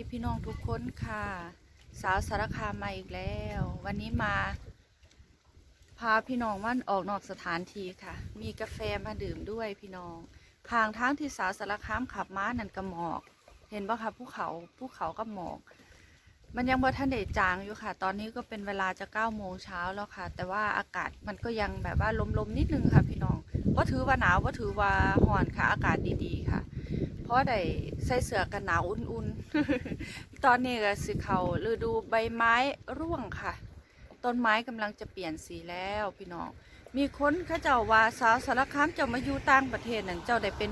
ดีพี่น้องทุกคนค่ะ สาวสารคามมาอีกแล้ว วันนี้มา พาพี่น้องว่านออกนอกสถานที่ค่ะ มีกาแฟมาดื่มด้วยพี่น้องทางทางที่สาวสารคามขับม้านั่นก็หมอก เห็นปะคะภูเขาภูเขาก็หมอก มันยังบ่ทันได้จางอยู่ค่ะ ตอนนี้ก็เป็นเวลาจะเก้าโมงเช้าแล้วค่ะ แต่ว่าอากาศมันก็ยังแบบว่าลมๆนิดนึงค่ะ พี่น้องว่าถือว่าหนาวว่าถือว่าห่อนค่ะ อากาศดีๆค่ะ ราะได้ใส่เสื้อกันหนาวอุ่นๆ ตอนนี้ก็สิเขาฤดูใบไม้ร่วงค่ะ ต้นไม้กำลังจะเปลี่ยนสีแล้วพี่น้อง มีคนเขาเจ้าว่าสาวสารคามเจ้ามาอยู่ต่างประเทศนั่นเจ้าได้เป็น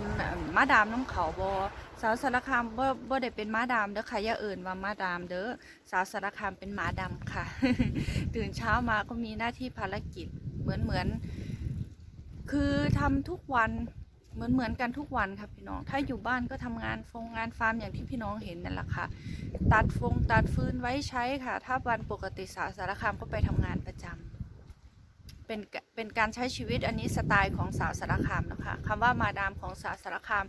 ม้าดามน้ำเขาบอสาวสารคามบ่บ่ได้เป็นม้าดามเด้อค่ะอย่าเอิ่นว่าม้าดามเด้อสาวสารคามเป็นม้าดำค่ะ ตื่นเช้ามาก็มีหน้าที่ภารกิจเหมือนเหมือน คือทำทุกวัน เหมือนเหมือนกันทุกวันค่ะพี่น้อง ถ้าอยู่บ้านก็ทำงานฟงงานฟาร์มอย่างที่พี่น้องเห็นนั่นแหละค่ะ ตัดฟงตัดฟืนไว้ใช้ค่ะ ถ้าวันปกติสาวสารคามก็ไปทำงานประจำเป็นเป็นการใช้ชีวิตอันนี้สไตล์ของสาวสารคามนะคะคำว่ามาดามของสาวสารคาม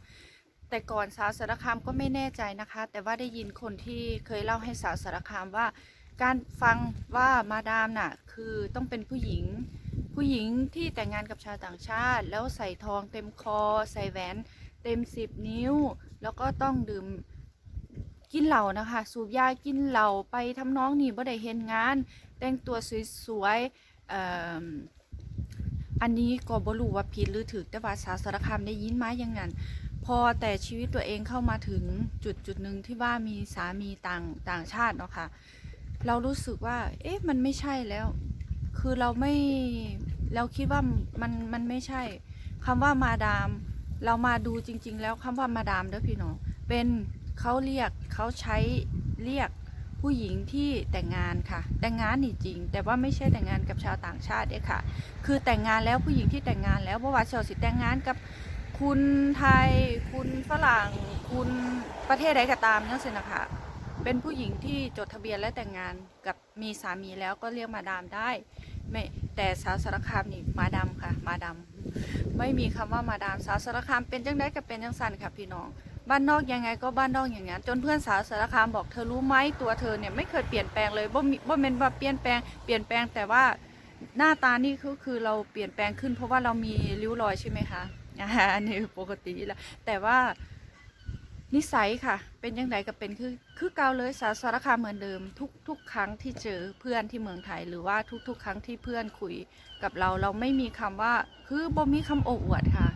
แต่ก่อนสาวสารคามก็ไม่แน่ใจนะคะ แต่ว่าได้ยินคนที่เคยเล่าให้สาวสารคามว่า การฟังว่ามาดามน่ะคือต้องเป็นผู้หญิง ผู้หญิงที่แต่งงานกับชาวต่างชาติ แล้วใส่ทองเต็มคอ ใส่แหวนเต็มสิบนิ้ว แล้วก็ต้องดื่มกินเหล้านะคะ สูบยากินเหล้าไปทำน้องนี่บ่ได้เห็นงาน แต่งตัวสวยๆออันนี้ก็บ่รู้ว่าผิดหรือถูกแต่ว่าสาวสารคามได้ยินมาอย่างนั้นพอแต่ชีวิตตัวเองเข้ามาถึงจุดจุดหนึ่งที่ว่ามีสามีต่างต่างชาติเนาะค่ะเรารู้สึกว่า เอ๊ะมันไม่ใช่แล้ว คือเราไม่ เราคิดว่ามันมันไม่ใช่คำว่ามาดาม เรามาดูจริง ๆ แล้วคำว่ามาดามเด้อพี่น้องเป็นเขาเรียกเขาใช้เรียกผู้หญิงที่แต่งงานค่ะ แต่งงานนี่จริง แต่ว่าไม่ใช่แต่งงานกับชาวต่างชาติเด้อค่ะ คือแต่งงานแล้วผู้หญิงที่แต่งงานแล้วเพราะว่าชาวสิแต่งงานกับคุณไทย คุณฝรั่ง คุณประเทศใดก็ตามนั่นสินะคะ เป็นผู้หญิงที่จดทะเบียนและแต่งงานกับมีสามีแล้วก็เรียกมาดามได้ ไม่ แต่สาวสารคามนี่มาดาค่ะ มาดาไม่มีคำว่ามาดามสาวสารคามเป็นจังได้ก็เป็นจังสันค่ะพี่น้อง บ้านนอกยังไงก็บ้านนอกอย่างนั้นจนเพื่อนสาวสารคามบอกเธอรู้ไหมตัวเธอเนี่ยไม่เคยเปลี่ยนแปลงเลยบ่บ่เมนว่าเปลี่ยนแปลงเปลี่ยนแปลงแต่ว่าหน้าตานี่ก็คือเราเปลี่ยนแปลงขึ้น เพราะว่าเรามีริ้วรอยใช่ไหมคะอ่าอันนี้ปกติแล้วแต่ว่า นิสัยค่ะ เป็นยังไงก็เป็นคือคือเก่าเลยสาวสารคามเหมือนเดิม ทุกทุกครั้งที่เจอเพื่อนที่เมืองไทย หรือว่าทุก ๆ ครั้งที่เพื่อนคุยกับเรา เราไม่มีคำว่าคือบ่มีคำโอ้อวดค่ะ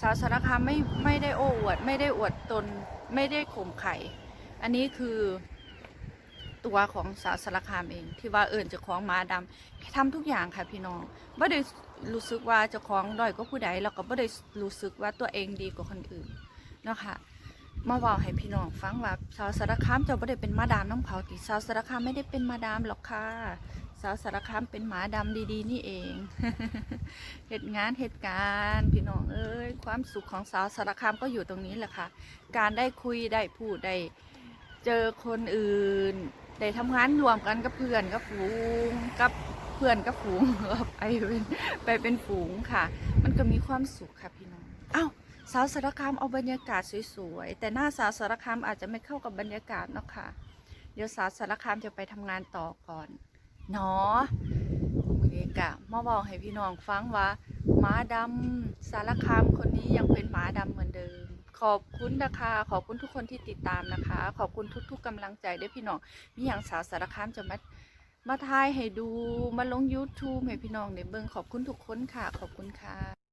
สาวสารคามไม่ไม่ได้โอ้อวด ไม่ได้อวดตน ไม่ได้ข่มไข่อันนี้คือตัวของสาวสารคามเอง ที่ว่าเอิญจะคล้องม้าดำทำทุกอย่างค่ะพี่น้องไม่ได้รู้สึกว่าจะคล้าของด้อยก็ผู้ใดแล้วก็ไม่ได้รู้สึกว่าตัวเองดีกว่าคนอื่นนะคะ มาว่าให้พี่น้องฟังว่าสาวสารคามเจ้าบ่ได้เป็นมาดามน้ำเขาติสาวสารคามไม่ได้เป็นมาดามหรอกค่ะสาวสารคามเป็นหมาดำดีๆ นี่เองเหตุงานเหตุการณ์พี่น้องเอ้ยความสุขของสาวสารคามก็อยู่ตรงนี้แหละค่ะ การได้คุยได้พูดได้เจอคนอื่นได้ทำงานรวมกันกับเพื่อนกับฝูงกับเพื่อนกับฝูงไปเป็นไปเป็นฝูงค่ะ มันก็มีความสุขค่ะพี่น้องอ้าว สาวสารคามเอาบรรยากาศสวยๆ แต่หน้าสาวสารคามอาจจะไม่เข้ากับบรรยากาศเนาะค่ะ เดี๋ยวสาวสารคามจะไปทำงานต่อก่อนเนาะโอเคกะมาบอกให้พี่น้องฟังว่าหมาดำสารคามคนนี้ยังเป็นหมาดำเหมือนเดิม ขอบคุณนะคะ ขอบคุณทุกคนที่ติดตามนะคะ ขอบคุณทุก ๆกำลังใจด้วยพี่น้องมีอย่างสาวสารคามจะมามาทายให้ดูมาลง YouTube ให้พี่น้องได้เบิ่งขอบคุณทุกคนค่ะ ขอบคุณค่ะ